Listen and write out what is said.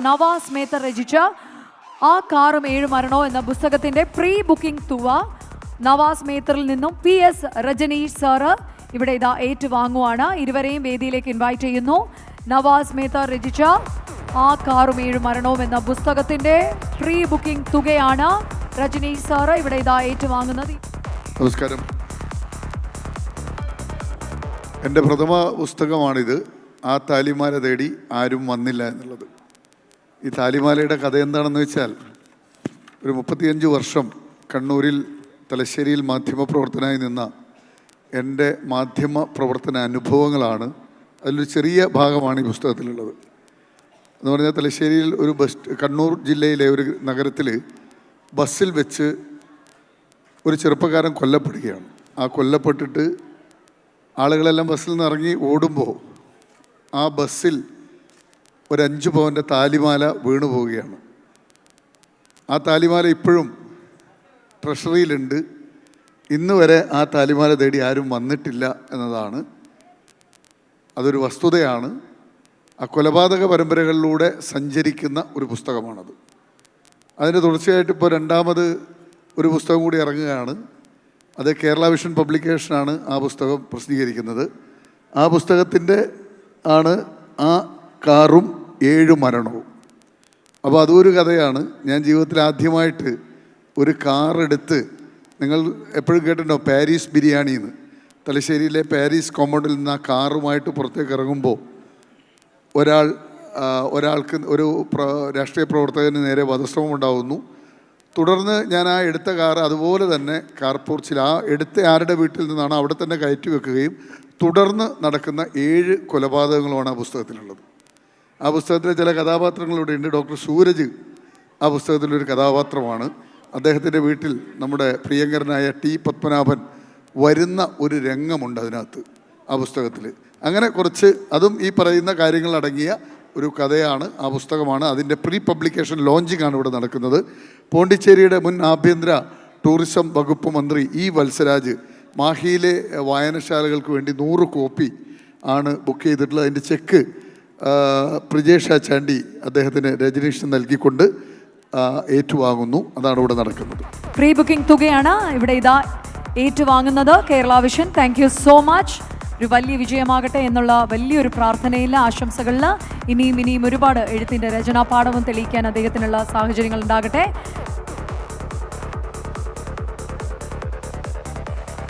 നവാസ് മേത്ത രചിച്ച ആ കാറും ഏഴ് മരണോ എന്ന പുസ്തകത്തിന്റെ പ്രീ ബുക്കിംഗ് തുക നവാസ് മേത്തറിൽ നിന്നും പി എസ് രജനീഷ് സാറ് ഇവിടെ ഇതാ ഏറ്റുവാങ്ങുവാണ്. ഇരുവരെയും വേദിയിലേക്ക് ഇൻവൈറ്റ് ചെയ്യുന്നു. നവാസ് മേത്ത രചിച്ച ആ കാറും ഏഴ് മരണവും എന്ന പുസ്തകത്തിന്റെ പ്രീ ബുക്കിംഗ് തുകയാണ് രജനീഷ് സാറ് ഇവിടെ ഇതാ ഏറ്റുവാങ്ങുന്നത്. നമസ്കാരം. എന്റെ പ്രഥമ പുസ്തകമാണിത്. ആ താലിമാല തേടി ആരും വന്നില്ല എന്നുള്ളത്. ഈ താലിമാലയുടെ കഥ എന്താണെന്ന് വെച്ചാൽ ഒരു മുപ്പത്തിയഞ്ച് വർഷം കണ്ണൂരിൽ തലശ്ശേരിയിൽ മാധ്യമപ്രവർത്തനായി നിന്ന എന്റെ മാധ്യമ പ്രവർത്തന അനുഭവങ്ങളാണ്. അതിലൊരു ചെറിയ ഭാഗമാണ് ഈ പുസ്തകത്തിലുള്ളത്. എന്ന് പറഞ്ഞാൽ തലശ്ശേരിയിൽ ഒരു ബസ് കണ്ണൂർ ജില്ലയിലെ ഒരു നഗരത്തിൽ ബസ്സിൽ വെച്ച് ഒരു ചെറുപ്പക്കാരൻ കൊല്ലപ്പെടുകയാണ്. ആ കൊല്ലപ്പെട്ടിട്ട് ആളുകളെല്ലാം ബസ്സിൽ നിന്ന് ഇറങ്ങി ഓടുമ്പോൾ ആ ബസ്സിൽ ഒരു പവന്റെ താലിമാല വീണു പോവുകയാണ്. ആ താലിമാല ഇപ്പോഴും ട്രഷറിയിലുണ്ട്. ഇന്ന് വരെ ആ താലിമാല തേടി ആരും വന്നിട്ടില്ല എന്നതാണ്. അതൊരു വസ്തുതയാണ്. ആ കൊലപാതക പരമ്പരകളിലൂടെ സഞ്ചരിക്കുന്ന ഒരു പുസ്തകമാണത്. അതിന് തുടർച്ചയായിട്ട് ഇപ്പോൾ രണ്ടാമത് ഒരു പുസ്തകം കൂടി ഇറങ്ങുകയാണ്. അത് കേരള വിഷൻ പബ്ലിക്കേഷനാണ് ആ പുസ്തകം പ്രസിദ്ധീകരിക്കുന്നത്. ആ പുസ്തകത്തിന്റെ ആണ് ആ കാറും ഏഴ് മരണവും. അപ്പോൾ അതൊരു കഥയാണ്. ഞാൻ ജീവിതത്തിൽ ആദ്യമായിട്ട് ഒരു കാർ എടുത്ത് നിങ്ങൾ എപ്പോഴും കേട്ടിട്ടുണ്ടോ? പാരീസ് ബിരിയാണി എന്ന് തലശ്ശേരിയിലെ പാരീസ് കോമ്പൗണ്ടിൽ നിന്ന് ആ കാറുമായിട്ട് പുറത്തേക്ക് ഇറങ്ങുമ്പോൾ ഒരാൾ ഒരാൾക്ക് ഒരു രാഷ്ട്രീയ പ്രവർത്തകന് നേരെ വധശ്രമം ഉണ്ടാകുന്നു തുടർന്ന് ഞാൻ ആ എടുത്ത കാർ അതുപോലെ തന്നെ കാർ പോർച്ചിൽ ആ എടുത്ത ആരുടെ വീട്ടിൽ നിന്നാണ് അവിടെ തന്നെ കയറ്റി വെക്കുകയും തുടർന്ന് നടക്കുന്ന ഏഴ് കൊലപാതകങ്ങളുമാണ് ആ പുസ്തകത്തിലുള്ളത്. ആ പുസ്തകത്തിലെ ചില കഥാപാത്രങ്ങളിവിടെ ഉണ്ട്. ഡോക്ടർ സൂരജ് ആ പുസ്തകത്തിലൊരു കഥാപാത്രമാണ്. അദ്ദേഹത്തിന്റെ വീട്ടിൽ നമ്മുടെ പ്രിയങ്കരനായ ടി പത്മനാഭൻ വരുന്ന ഒരു രംഗമുണ്ട് അതിനകത്ത് ആ പുസ്തകത്തിൽ. അങ്ങനെ കുറച്ച് അതും ഈ പറയുന്ന കാര്യങ്ങളടങ്ങിയ ഒരു കഥയാണ് ആ പുസ്തകമാണ്. അതിന്റെ പ്രീ പബ്ലിക്കേഷൻ ലോഞ്ചിങ് ആണ് ഇവിടെ നടക്കുന്നത്. പോണ്ടിച്ചേരിയുടെ മുൻ ആഭ്യന്തര ടൂറിസം വകുപ്പ് മന്ത്രി ഇ വത്സരാജ് മാഹിയിലെ വായനശാലകൾക്ക് വേണ്ടി നൂറ് കോപ്പി ആണ് ബുക്ക് ചെയ്തിട്ടുള്ളത്. അതിന്റെ ചെക്ക് പ്രിജേഷ് ചാണ്ടി അദ്ദേഹത്തിന് രജനീഷിന് നൽകിക്കൊണ്ട് ഏറ്റുവാങ്ങുന്നു. അതാണ് ഇവിടെ നടക്കുന്നത്. പ്രീ ബുക്കിംഗ് തുകയാണ് ഇവിടെ ഇതാ ഏറ്റുവാങ്ങുന്നത്. Kerala vision thank you so much ഒരു വലിയ വിജയമാകട്ടെ എന്നുള്ള വലിയൊരു പ്രാർത്ഥനയിൽ ആശംസകളിൽ ഇനിയും ഇനിയും ഒരുപാട് എഴുത്തിന്റെ രചനാ പാഠവും തെളിയിക്കാൻ അദ്ദേഹത്തിനുള്ള സാഹചര്യങ്ങൾ ഉണ്ടാകട്ടെ.